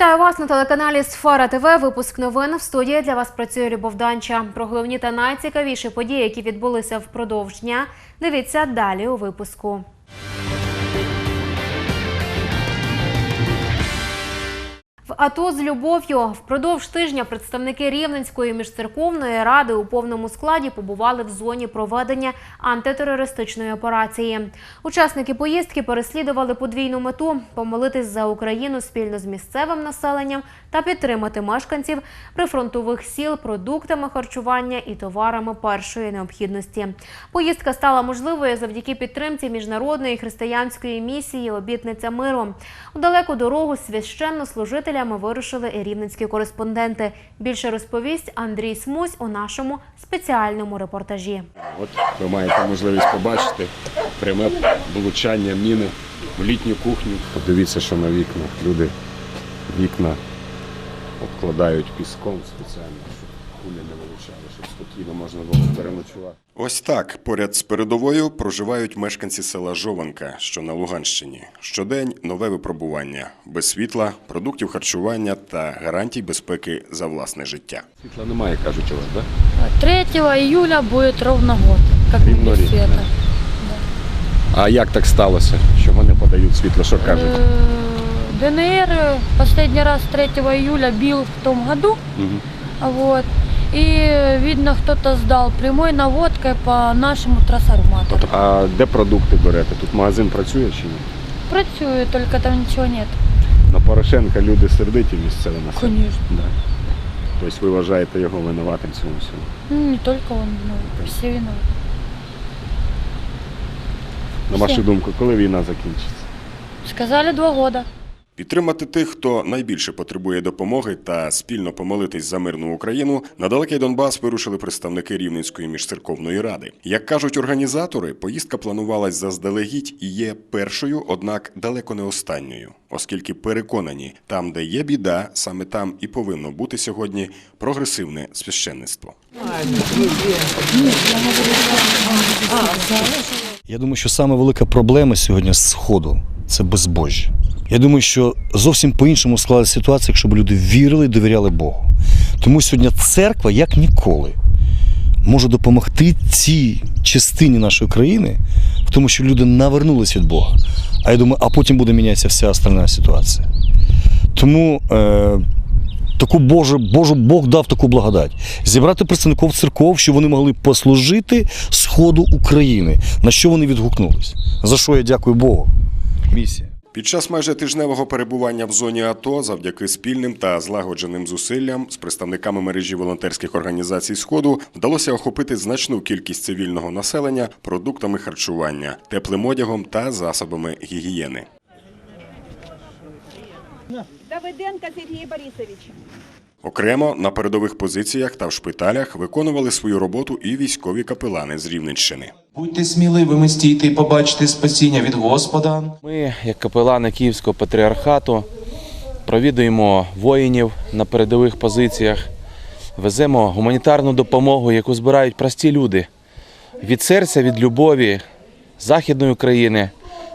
Вітаю вас на телеканалі Сфера ТВ. Випуск новин в студії для вас працює Любов Данча. Про головні та найцікавіші події, які відбулися впродовж дня. Дивіться далі у випуску. АТО з любов'ю впродовж тижня представники Рівненської міжцерковної ради у повному складі побували в зоні проведення антитерористичної операції. Учасники поїздки переслідували подвійну мету помолитись за Україну спільно з місцевим населенням та підтримати мешканців прифронтових сіл продуктами харчування і товарами першої необхідності. Поїздка стала можливою завдяки підтримці міжнародної християнської місії Обітниця миру. У далеку дорогу з священнослужителями вирушили і рівненські кореспонденти. Більше розповість Андрій Смусь у нашому спеціальному репортажі. От ви маєте можливість побачити пряме влучання міни в літню кухню. Подивіться, що на вікнах люди вікна обкладають піском спеціально, кулі не вилучали, щоб спокійно можна було переночувати. Ось так поряд з передовою проживають мешканці села Жованка, що на Луганщині. Щодень нове випробування без світла, продуктів харчування та гарантій безпеки за власне життя. Світла немає, кажуть у вас, так? 3 июля будет ровно год, на рік, света. да? А як так сталося, що вони подають світло, що кажуть? Э, ДНР последний раз 3 июля бил в том году, Мгм. вот, и э, видно кто-то сдал прямой наводкой по нашему трансформатору. А де продукти берете? Тут магазин працює чи ні? Працюю, только там ничего нет. На Порошенка люди сердиті місцеві населення. Конечно. Да. Тобто ви вважаєте його винуватим цьому всьому? Ну, не только он, но все виноваты. На вашу думку, коли війна закінчиться? Сказали два года. Підтримати тих, хто найбільше потребує допомоги, та спільно помолитись за мирну Україну на далекий Донбас вирушили представники Рівненської міжцерковної ради. Як кажуть організатори, поїздка планувалась заздалегідь і є першою, однак далеко не останньою, оскільки переконані, там, де є біда, саме там і повинно бути сьогодні прогресивне священництво. Я думаю, що саме велика проблема сьогодні з Сходу це безбожжя. Я думаю, що зовсім по-іншому склалася ситуація, якщо б люди вірили і довіряли Богу. Тому сьогодні церква, як ніколи, може допомогти цій частині нашої країни, в тому, що люди навернулись від Бога. А я думаю, а потім буде мінятися вся остальна ситуація. Тому е, таку Божу, Божу Бог дав таку благодать. Зібрати представників церков, щоб вони могли послужити Сходу України, на що вони відгукнулись. За що я дякую Богу. Місія. Під час майже тижневого перебування в зоні АТО, завдяки спільним та злагодженим зусиллям з представниками мережі волонтерських організацій Сходу вдалося охопити значну кількість цивільного населення продуктами харчування, теплим одягом та засобами гігієни. Давиденко Сергій Борисович. Окремо на передових позиціях та в шпиталях виконували свою роботу і військові капелани з Рівненщини. Будьте сміливими, стійте і побачите спасіння від Господа. Ми, як капелани Київського патріархату, провідуємо воїнів на передових позиціях, веземо гуманітарну допомогу, яку збирають прості люди від серця, від любові Західної України,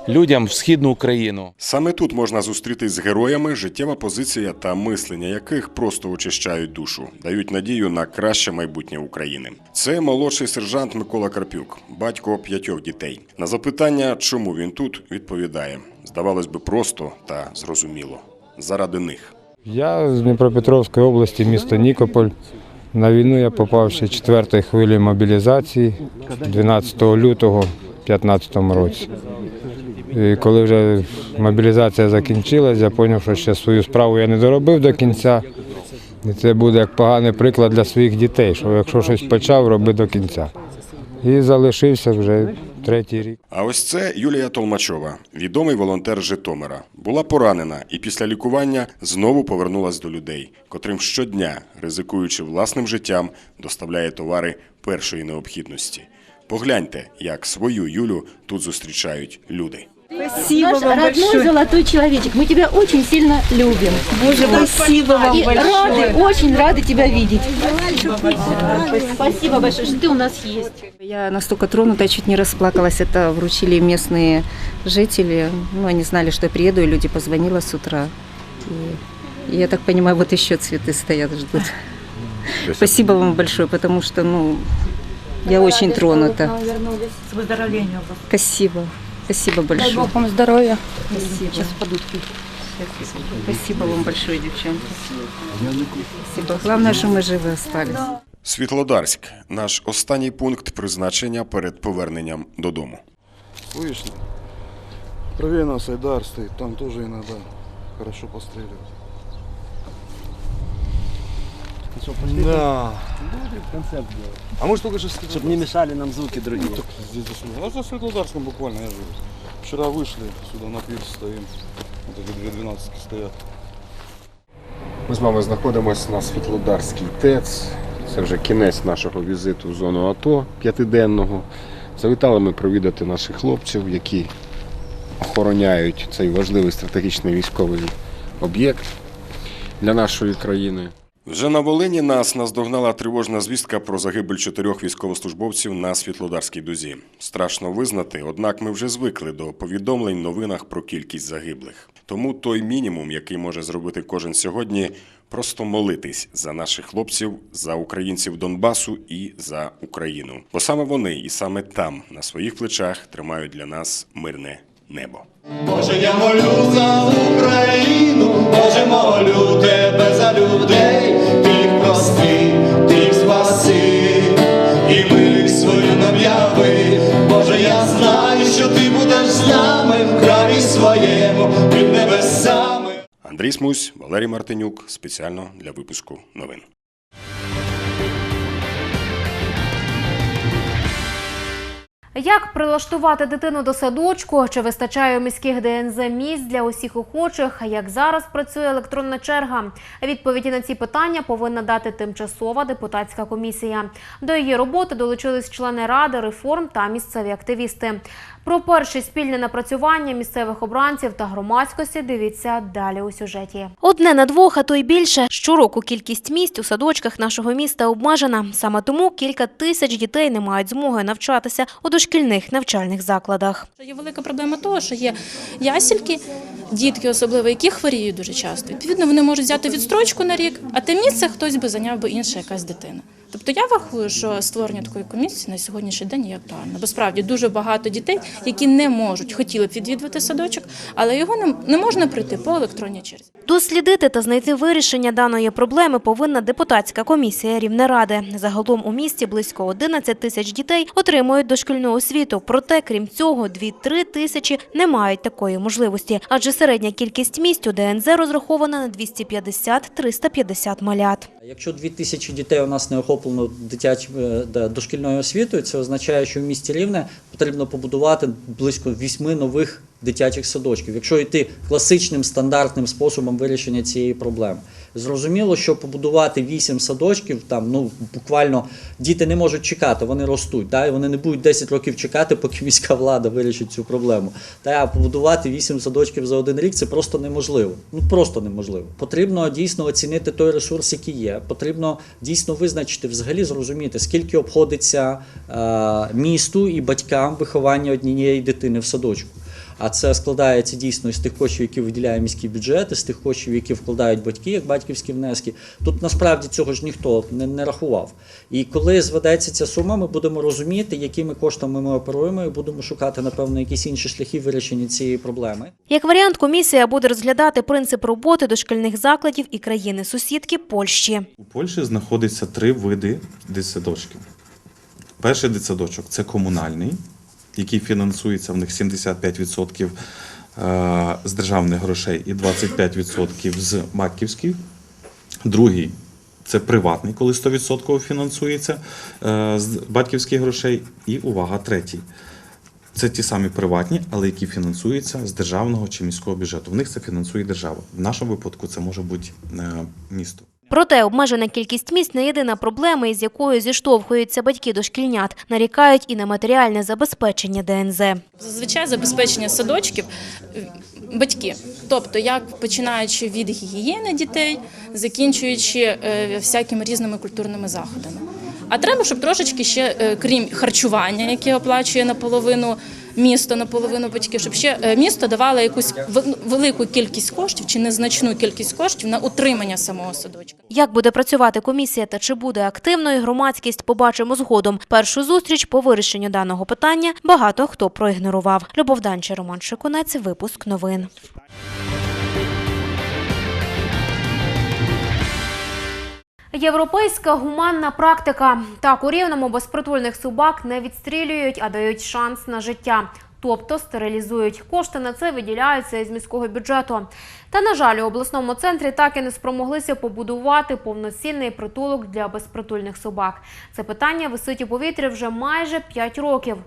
людям в східну Україну. Саме тут можна зустрітись з героями, життєва позиція та мислення яких просто очищають душу, дають надію на краще майбутнє України. Це молодший сержант Микола Карпюк, батько п'ятьох дітей. На запитання, чому він тут, відповідає: здавалось би, просто та зрозуміло. Заради них. Я з Дніпропетровської області, місто Нікополь. На війну я попав ще четвертої хвилі мобілізації 12 лютого 2015 році. І коли вже мобілізація закінчилась, я зрозумів, що ще свою справу я не доробив до кінця. І це буде як поганий приклад для своїх дітей, що якщо щось почав, роби до кінця. І залишився вже третій рік. А ось це Юлія Толмачова, відомий волонтер Житомира. Була поранена і після лікування знову повернулась до людей, котрим щодня, ризикуючи власним життям, доставляє товари першої необхідності. Погляньте, як свою Юлю тут зустрічають люди. Спасибо Наш вам родной большое. золотой человечек. Мы тебя очень сильно любим. Боже, спасибо вам И рады, очень рады тебя видеть. Спасибо большое, что ты у нас есть. Я настолько тронута, чуть не расплакалась. Это вручили местные жители. Ну, они знали, что я приеду, и люди позвонила с утра. И И я так понимаю, вот еще цветы стоят, ждут. Спасибо вам большое, потому что, ну, я очень тронута. С выздоровлением. Спасибо. Спасибо Дай большое. Бог вам здоров'я. Спасибо. Спасибо вам большое, девчонки. Спасибо. Главное, что мы живы остались. Світлодарськ наш останній пункт призначення перед поверненням додому. Вышли. Правее нас Айдар стоит, там тоже иногда хорошо постреливают. Да. А мы же только что... Чтобы не мешали нам звуки другие. Ну, так здесь за Светлодарском. Ну, за Светлодарском буквально, я живу. Вчера вышли, сюда на пирс стоим. Вот эти две двенадцатки стоят. Ми з вами знаходимося на Світлодарській ТЕЦ. Це вже кінець нашого візиту в зону АТО п'ятиденного. Завітали ми провідати наших хлопців, які охороняють цей важливий стратегічний військовий об'єкт для нашої країни. Вже на Волині нас наздогнала тривожна звістка про загибель чотирьох військовослужбовців на Світлодарській дузі. Страшно визнати, однак ми вже звикли до повідомлень новинах про кількість загиблих. Тому той мінімум, який може зробити кожен сьогодні, просто молитись за наших хлопців, за українців Донбасу і за Україну. Бо саме вони і саме там на своїх плечах тримають для нас мирне небо. Боже, я молю за Андрій Смусь, Валерій Мартинюк спеціально для випуску новин. Як прилаштувати дитину до садочку? Чи вистачає у міських ДНЗ місць для усіх охочих? Як зараз працює електронна черга? Відповіді на ці питання повинна дати тимчасова депутатська комісія. До її роботи долучились члени ради, реформ та місцеві активісти. Про перше спільне напрацювання місцевих обранців та громадськості дивіться далі у сюжеті. Одне на двох, а то й більше. Щороку кількість місць у садочках нашого міста обмежена. Саме тому кілька тисяч дітей не мають змоги навчатися у дошкільних навчальних закладах. Є велика проблема того, що є ясільки, дітки особливо, які хворіють дуже часто. Відповідно, вони можуть взяти відстрочку на рік, а те місце хтось би зайняв би інша якась дитина. Тобто я врахую, що створення такої комісії на сьогоднішній день є актуально. Бо справді дуже багато дітей, які не можуть, хотіли б відвідувати садочок, але його не, не можна прийти по електронній черзі. Дослідити та знайти вирішення даної проблеми повинна депутатська комісія Рівнеради. Загалом у місті близько 11 тисяч дітей отримують дошкільну освіту. Проте, крім цього, 2-3 тисячі не мають такої можливості, адже середня кількість місць у ДНЗ розрахована на 250-350 малят. Якщо 2 тисячі дітей у нас не охоплено дитячою е, да, дошкільною освітою, це означає, що в місті Рівне потрібно побудувати близько вісьми нових дитячих садочків, якщо йти класичним стандартним способом вирішення цієї проблеми. Зрозуміло, що побудувати 8 садочків, там ну буквально діти не можуть чекати, вони ростуть, та, і вони не будуть 10 років чекати, поки міська влада вирішить цю проблему. Та а побудувати 8 садочків за один рік це просто неможливо. Ну просто неможливо. Потрібно дійсно оцінити той ресурс, який є. Потрібно дійсно визначити, взагалі зрозуміти, скільки обходиться е, місту і батькам виховання однієї дитини в садочку. А це складається дійсно з тих коштів, які виділяє міський бюджет, з тих коштів, які вкладають батьки, як батьківські внески. Тут насправді цього ж ніхто не, не рахував. І коли зведеться ця сума, ми будемо розуміти, якими коштами ми оперуємо, і будемо шукати, напевно, якісь інші шляхи вирішення цієї проблеми. Як варіант, комісія буде розглядати принцип роботи дошкільних закладів і країни-сусідки Польщі. У Польщі знаходиться три види дитсадочків. Перший дитсадочок це комунальний, який фінансується в них 75% е, з державних грошей і 25% з батьківських. Другий це приватний, коли 100% фінансується е, з батьківських грошей. І увага, третій. Це ті самі приватні, але які фінансуються з державного чи міського бюджету. В них це фінансує держава. В нашому випадку це може бути е, місто. Проте обмежена кількість місць не єдина проблема, із якою зіштовхуються батьки дошкільнят. Нарікають і на матеріальне забезпечення ДНЗ. Зазвичай забезпечення садочків е, батьки, тобто як починаючи від гігієни дітей, закінчуючи е, всякими різними культурними заходами. А треба, щоб трошечки ще, е, крім харчування, яке оплачує наполовину місто наполовину батьків, щоб ще е, місто давало якусь вел- велику кількість коштів чи незначну кількість коштів на утримання самого садочка. Як буде працювати комісія та чи буде активною громадськість, побачимо згодом. Першу зустріч по вирішенню даного питання багато хто проігнорував. Любов Данча, Роман Шикунець, випуск новин. Європейська гуманна практика. Так, у рівному безпритульних собак не відстрілюють, а дають шанс на життя. Тобто стерилізують. Кошти на це виділяються із міського бюджету. Та, на жаль, у обласному центрі так і не спромоглися побудувати повноцінний притулок для безпритульних собак. Це питання висить у повітрі вже майже 5 років.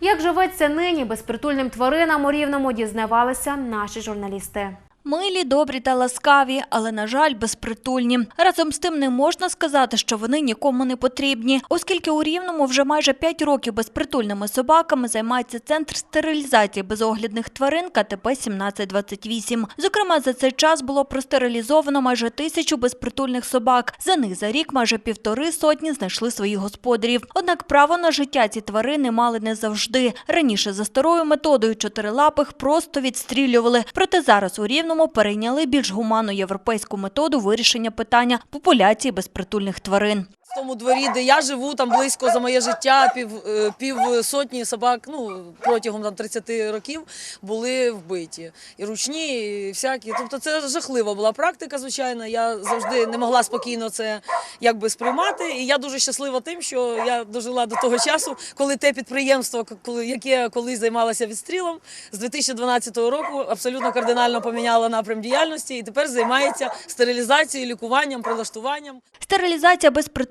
Як живеться нині безпритульним тваринам у рівному, дізнавалися наші журналісти. Милі, добрі та ласкаві, але, на жаль, безпритульні. Разом з тим не можна сказати, що вони нікому не потрібні, оскільки у Рівному вже майже 5 років безпритульними собаками займається центр стерилізації безоглядних тварин КТП 1728. Зокрема, за цей час було простерилізовано майже тисячу безпритульних собак. За них за рік майже півтори сотні знайшли своїх господарів. Однак право на життя ці тварини мали не завжди. Раніше за старою методою чотирилапих просто відстрілювали. Проте зараз у Рівному перейняли більш гуманну європейську методу вирішення питання популяції безпритульних тварин. В тому дворі, де я живу, там близько за моє життя пів, е, пів сотні собак, ну протягом там 30 років були вбиті. І ручні, і всякі. Тобто це жахлива була практика, звичайно. Я завжди не могла спокійно це якби сприймати. І я дуже щаслива тим, що я дожила до того часу, коли те підприємство, яке колись займалося відстрілом, з 2012 року абсолютно кардинально поміняло напрям діяльності і тепер займається стерилізацією, лікуванням, прилаштуванням. Стерилізація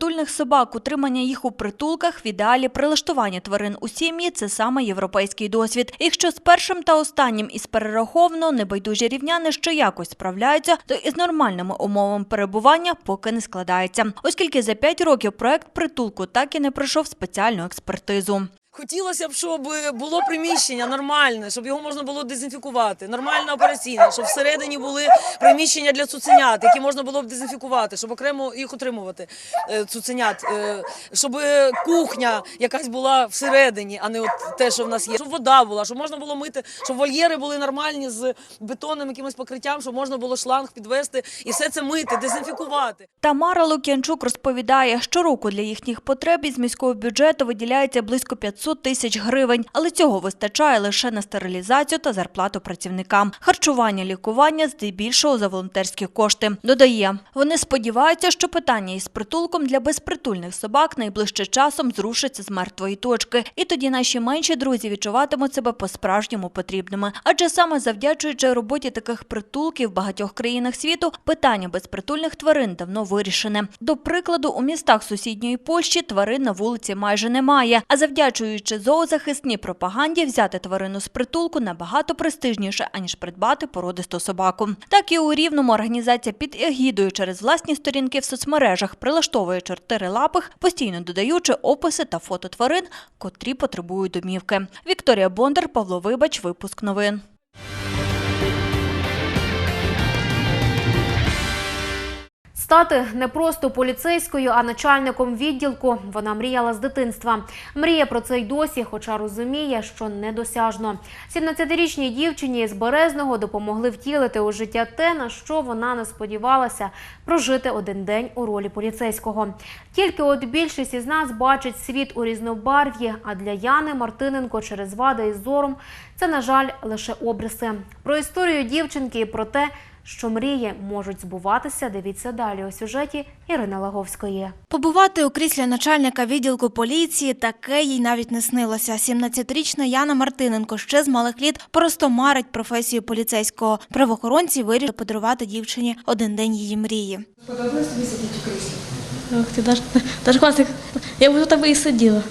безпритульних собак, утримання їх у притулках, в ідеалі прилаштування тварин у сім'ї – це саме європейський досвід. Якщо з першим та останнім із перераховано небайдужі рівняни що якось справляються, то із нормальними умовами перебування поки не складається. Оскільки за п'ять років проект притулку так і не пройшов спеціальну експертизу. Хотілося б, щоб було приміщення нормальне, щоб його можна було дезінфікувати, нормальна операційна, щоб всередині були приміщення для цуценят, які можна було б дезінфікувати, щоб окремо їх утримувати е, цуценят, е, щоб кухня якась була всередині, а не от те, що в нас є. Щоб вода була, щоб можна було мити, щоб вольєри були нормальні з бетонним якимось покриттям, щоб можна було шланг підвести і все це мити, дезінфікувати. Тамара Лук'янчук розповідає, щороку для їхніх потреб із міського бюджету виділяється близько 500 тисяч гривень, але цього вистачає лише на стерилізацію та зарплату працівникам. Харчування, лікування здебільшого за волонтерські кошти. Додає, вони сподіваються, що питання із притулком для безпритульних собак найближчим часом зрушиться з мертвої точки, і тоді наші менші друзі відчуватимуть себе по-справжньому потрібними. Адже саме завдячуючи роботі таких притулків в багатьох країнах світу, питання безпритульних тварин давно вирішене. До прикладу, у містах сусідньої Польщі тварин на вулиці майже немає, а завдячуючи зоозахисній пропаганді, взяти тварину з притулку набагато престижніше, аніж придбати породисту собаку. Так і у Рівному організація під егідою через власні сторінки в соцмережах прилаштовує чотирилапих, постійно додаючи описи та фото тварин, котрі потребують домівки. Вікторія Бондар, Павло Вибач, випуск новин. Стати не просто поліцейською, а начальником відділку. Вона мріяла з дитинства. Мріє про це й досі, хоча розуміє, що недосяжно. 17-річній дівчині з Березного допомогли втілити у життя те, на що вона не сподівалася прожити один день у ролі поліцейського. Тільки от більшість із нас бачить світ у різнобарв'ї, а для Яни Мартиненко через вади із зором це, на жаль, лише обриси. Про історію дівчинки і про те, що мрії можуть збуватися, дивіться далі у сюжеті Ірини Лаговської. Побувати у кріслі начальника відділку поліції таке їй навіть не снилося. 17-річна Яна Мартиненко ще з малих літ просто марить професію поліцейського. Правоохоронці вирішили подарувати дівчині один день її мрії. Подобалось тобі сидіти у кріслі? Ох ти, даже класно. Я б тут і сиділа.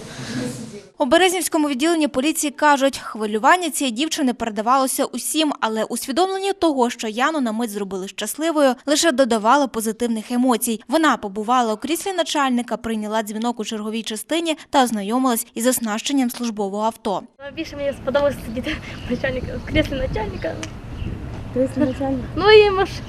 У Березнівському відділенні поліції кажуть, хвилювання цієї дівчини передавалося усім, але усвідомлення того, що Яну на мить зробили щасливою, лише додавало позитивних емоцій. Вона побувала у кріслі начальника, прийняла дзвінок у черговій частині та ознайомилась із оснащенням службового авто. Більше мені сподобалося сидіти начальника, в кріслі начальника. Кріслі начальника? Ну і машина.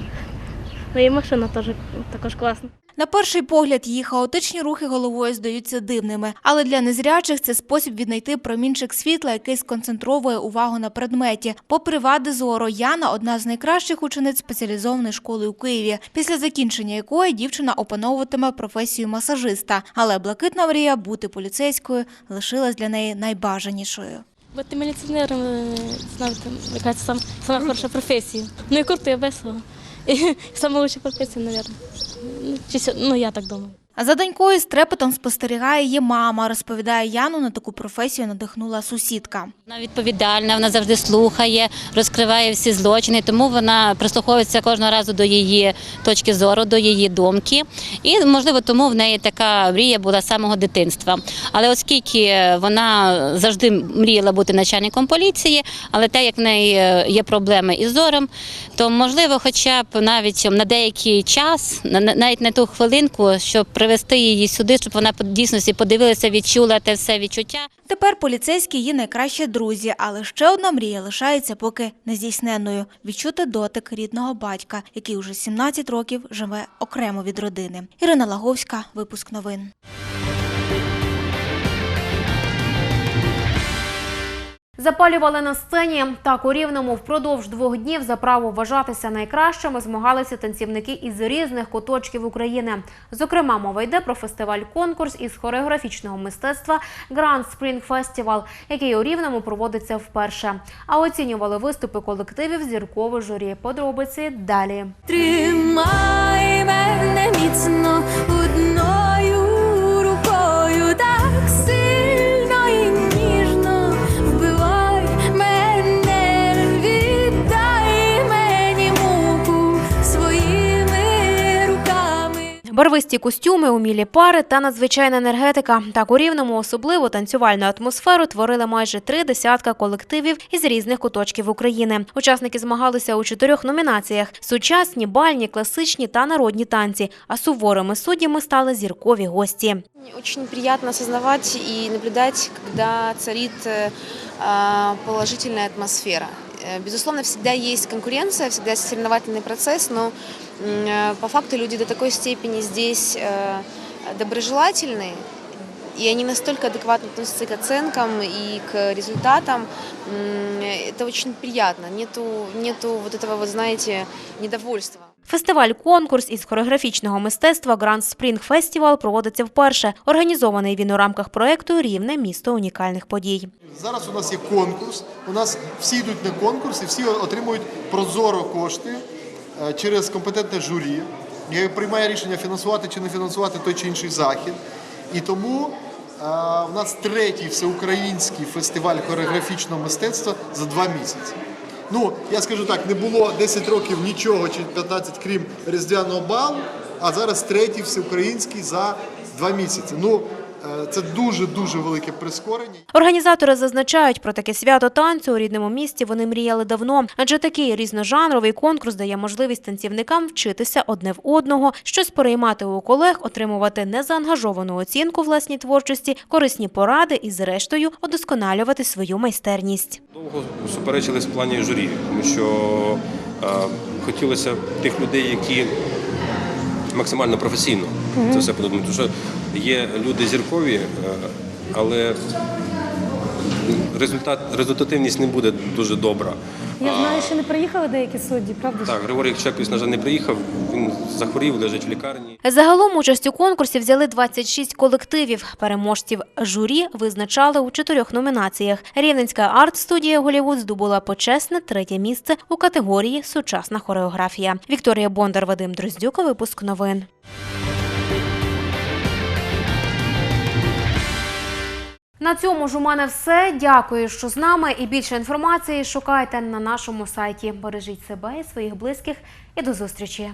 Ну і машина теж також класна. На перший погляд її хаотичні рухи головою здаються дивними, але для незрячих це спосіб віднайти промінчик світла, який сконцентровує увагу на предметі. Попри вади зору, Яна одна з найкращих учениць спеціалізованої школи у Києві, після закінчення якої дівчина опановуватиме професію масажиста. Але блакитна мрія бути поліцейською лишилась для неї найбажанішою. Бути міліціонером, е, знаєте, яка це сам, сама хороша професія. Ну і круто, і весело. І лучше професія, мабуть. Ну, я так думаю. За донькою з трепетом спостерігає її мама. Розповідає Яну, на таку професію надихнула сусідка. Вона відповідальна, вона завжди слухає, розкриває всі злочини, тому вона прислуховується кожного разу до її точки зору, до її думки. І, можливо, тому в неї така мрія була з самого дитинства. Але оскільки вона завжди мріяла бути начальником поліції, але те, як в неї є проблеми із зором, то можливо, хоча б навіть на деякий час, на- на- навіть на ту хвилинку, щоб привести її сюди, щоб вона дійсно дійсності подивилася, відчула те все відчуття. Тепер поліцейські її найкращі друзі, але ще одна мрія лишається поки нездійсненою – відчути дотик рідного батька, який уже 17 років живе окремо від родини. Ірина Лаговська, випуск новин. Запалювали на сцені. Так у Рівному впродовж двох днів за право вважатися найкращими змагалися танцівники із різних куточків України. Зокрема, мова йде про фестиваль-конкурс із хореографічного мистецтва Grand Spring Festival, який у Рівному проводиться вперше. А оцінювали виступи колективів зіркове журі. Подробиці далі. Тримай мене міцно рукою, Барвисті костюми, умілі пари та надзвичайна енергетика. Так у рівному особливо танцювальну атмосферу творили майже три десятка колективів із різних куточків України. Учасники змагалися у чотирьох номінаціях: сучасні, бальні, класичні та народні танці. А суворими суддями стали зіркові гості. Очень приятно осознавать и наблюдать, когда царит э, а, положительная атмосфера. Э, Безусловно, всегда есть конкуренция, всегда есть соревновательный процесс, но м, э, по факту люди до такой степени здесь э, доброжелательны, и они настолько адекватно относятся к оценкам и к результатам. М, Это очень приятно. Нету, нету вот этого, вот знаете, недовольства. Фестиваль-конкурс із хореографічного мистецтва Grand Spring Festival проводиться вперше. Організований він у рамках проекту Рівне місто унікальних подій. Зараз у нас є конкурс. У нас всі йдуть на конкурс і всі отримують прозоро кошти е, через компетентне журі, яке приймає рішення фінансувати чи не фінансувати той чи інший захід. І тому е, у нас третій всеукраїнський фестиваль хореографічного мистецтва за два місяці. Ну, я скажу так, не було 10 років нічого чи 15, крім Різдвяного балу, а зараз третій всеукраїнський за два місяці. Ну, е, це дуже-дуже велике прискорення. Організатори зазначають, про таке свято танцю у рідному місті вони мріяли давно, адже такий різножанровий конкурс дає можливість танцівникам вчитися одне в одного, щось переймати у колег, отримувати незаангажовану оцінку власній творчості, корисні поради і, зрештою, удосконалювати свою майстерність. Довго суперечились в плані журі, тому що е, хотілося тих людей, які максимально професійно це все подумати. Тому що є люди зіркові, е, але результат, результативність не буде дуже добра. Я знаю, що не приїхали деякі судді, правда? Так, Григорій Чепіс, на жаль, не приїхав, він захворів, лежить в лікарні. Загалом участь у конкурсі взяли 26 колективів. Переможців журі визначали у чотирьох номінаціях. Рівненська арт-студія Голівуд здобула почесне третє місце у категорії Сучасна хореографія. Вікторія Бондар, Вадим Дроздюк, випуск новин. На цьому ж у мене все. Дякую, що з нами. І більше інформації шукайте на нашому сайті. Бережіть себе і своїх близьких. І до зустрічі.